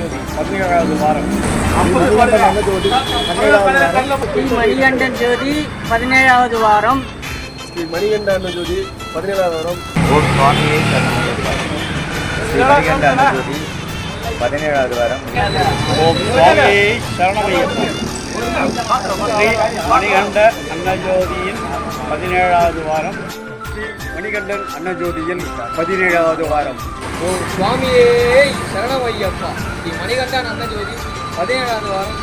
மணிகண்டன் பதினேழாவது வாரம் ஸ்ரீ மணிகண்டன் ஜோதி பதினேழாவது வாரம். ஸ்ரீ மணிகண்ட ஜோதி பதினேழாவது வாரம். ஸ்ரீ மணிகண்ட அன்னஜோதி பதினேழாவது வாரம். ஓம் சுவாமியே சரணமையப்பன் ஸ்ரீ மணிகண்ட அன்னஜோதியின் பதினேழாவது வாரம். ஸ்ரீ மணிகண்டன் அன்னஜோதியில் பதினேழாவது வாரம். ஓ சுவாமியே சரணமையப்பா ஸ்ரீ மணிகண்டன் அன்னஜோதி பதினேழாவது வாரம்.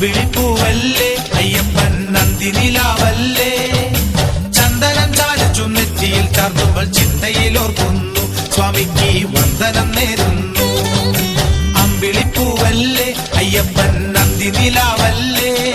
അമ്പിളിപ്പൂവല്ലേ അയ്യപ്പൻ നന്ദിനിലാവല്ലേ? ചന്ദനം ചാലിച്ചു നെറ്റിയിൽ ചാർത്തുമ്പോൾ ചിന്തയിൽ ഓർക്കുന്നു. സ്വാമിക്ക് വന്ദനം നേരുന്നു. അമ്പിളിപ്പൂവല്ലേ? അയ്യപ്പൻ നന്ദിനിലാവല്ലേ?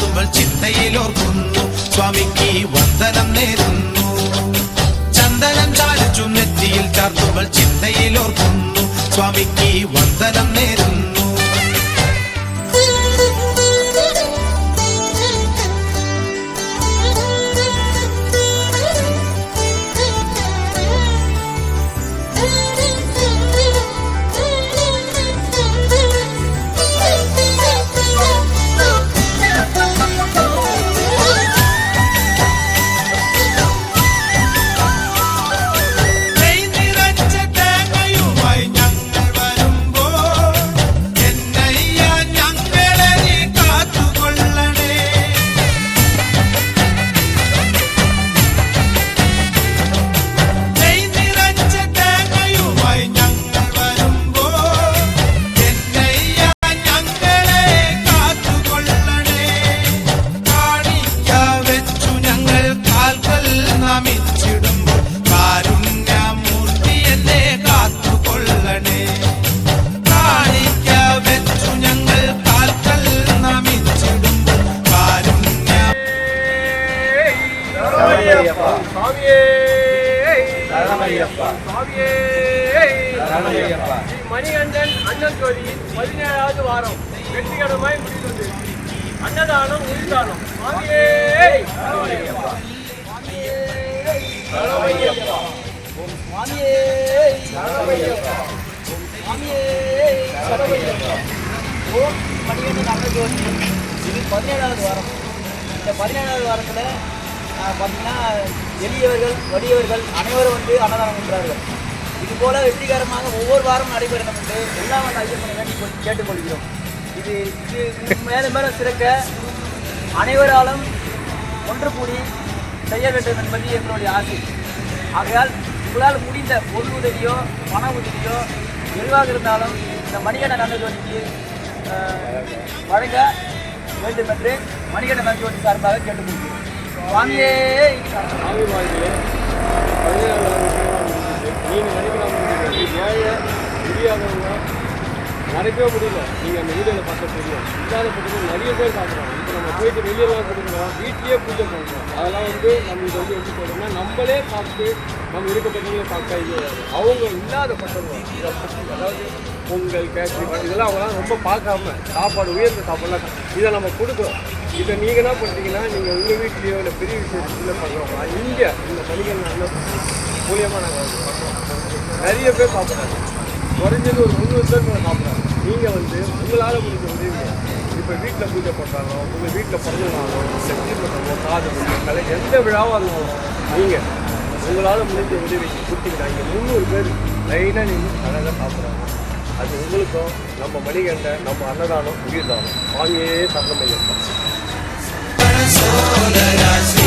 നെറ്റിയിൽ ചിന്തയിലോർക്കുന്നു. സ്വാമിക്ക് വന്ദനം നേരുന്നു. ചന്ദനം ചാലിച്ചു നെറ്റിയിൽ ചാർത്തുമ്പോൾ ചിന്തയിലോർക്കുന്നു. സ്വാമിക്ക് വന്ദനം നേരുന്നു. ஸ்ரீ மணிகண்டன் அண்ணன் ஜோதி பதினேழாவது வாரம் வெற்றிகரமாய் முடிந்தது. அன்னதானம் சரணமையப்பா. சுவாமியே! ஓம் மணிகண்டன் அன்னஜோதி இது பதினேழாவது வாரம். இந்த பதினேழாவது வாரத்தில் பார்த்தீங்கன்னா எளியவர்கள் வலியவர்கள் அனைவரும் வந்து அன்னதானம் என்றார்கள் இது போல வெற்றிகரமாக ஒவ்வொரு வாரமும் நடைபெறும் என்று எல்லாம் வந்து ஐயப்பனை வேண்டி கேட்டுக்கொள்கிறோம். இது இது மேலும் மேலும் சிறக்க அனைவராலும் ஒன்று கூடி செய்ய வேண்டும் என்பது எங்களுடைய ஆசை. ஆகையால் உங்களால் முடிந்த பொருள் உதவியோ பண உதவியோ எதுவாக இருந்தாலும் இந்த மணிகண்ட நந்தஜோதிக்கு வழங்க வேண்டும் என்று மணிகண்ட நந்தஜோதி சார்பாக கேட்டுக்கொள்கிறோம். வாங்கியே சாமி வாழ்க்கையிலே பதினேழாவது நீங்கள் ஏழை முடியாதவங்க நடக்கவே முடியல நீங்கள் அந்த வீடியோவில் பார்க்க தெரியும் இல்லாத பட்சத்தில் நிறைய பேர் பார்க்குறோம் இப்போ நம்ம போயிட்டு வெளியெல்லாம் கொடுக்குறோம் வீட்லேயே பூஜை பண்ணுறோம் அதெல்லாம் வந்து நம்ம இதை வந்து எப்படி சொல்கிறோம்னா நம்மளே பார்த்து நம்ம இருக்கப்பட்டவங்களே பார்க்க இது அவங்க இல்லாத பட்டவங்க இதை பற்றி அதாவது பொங்கல் கேசரி இதெல்லாம் அவங்களாம் ரொம்ப பார்க்காம சாப்பாடு உயர்ந்த சாப்பாடுலாம் இதை நம்ம கொடுக்குறோம். இதை நீங்கள் என்ன பண்ணுறீங்கன்னா நீங்கள் உங்கள் வீட்லேயோ இல்லை பெரிய விஷயத்தில் பண்ணுறோம்னா இங்கே இந்த பணிகள் நல்ல மூலியமாக நாங்கள் வந்து நிறைய பேர் சாப்பிட்றாங்க. குறைஞ்சது ஒரு முந்நூறு பேர் மேலே சாப்பிட்றாங்க. நீங்கள் வந்து உங்களால் முடிஞ்ச உதவி இப்போ வீட்டில் பூஜை பண்ணுறாங்க உங்கள் வீட்டில் பிறந்தனாலும் இல்லை தீர்ப்பட்டமோ காது கலை எந்த விழாவாக இருந்தாலும் நீங்கள் உங்களால் முடிஞ்ச உதவி கொடுத்தீங்கன்னா இங்கே முந்நூறு பேர் லைனாக நின்று அழகாக சாப்பிட்றாங்க. அது உங்களுக்கும் நம்ம மணிகண்ட நம்ம அன்னதானம் உயிர்தானம். வாங்கியே வாங்கியே சரணமையப்பா So and I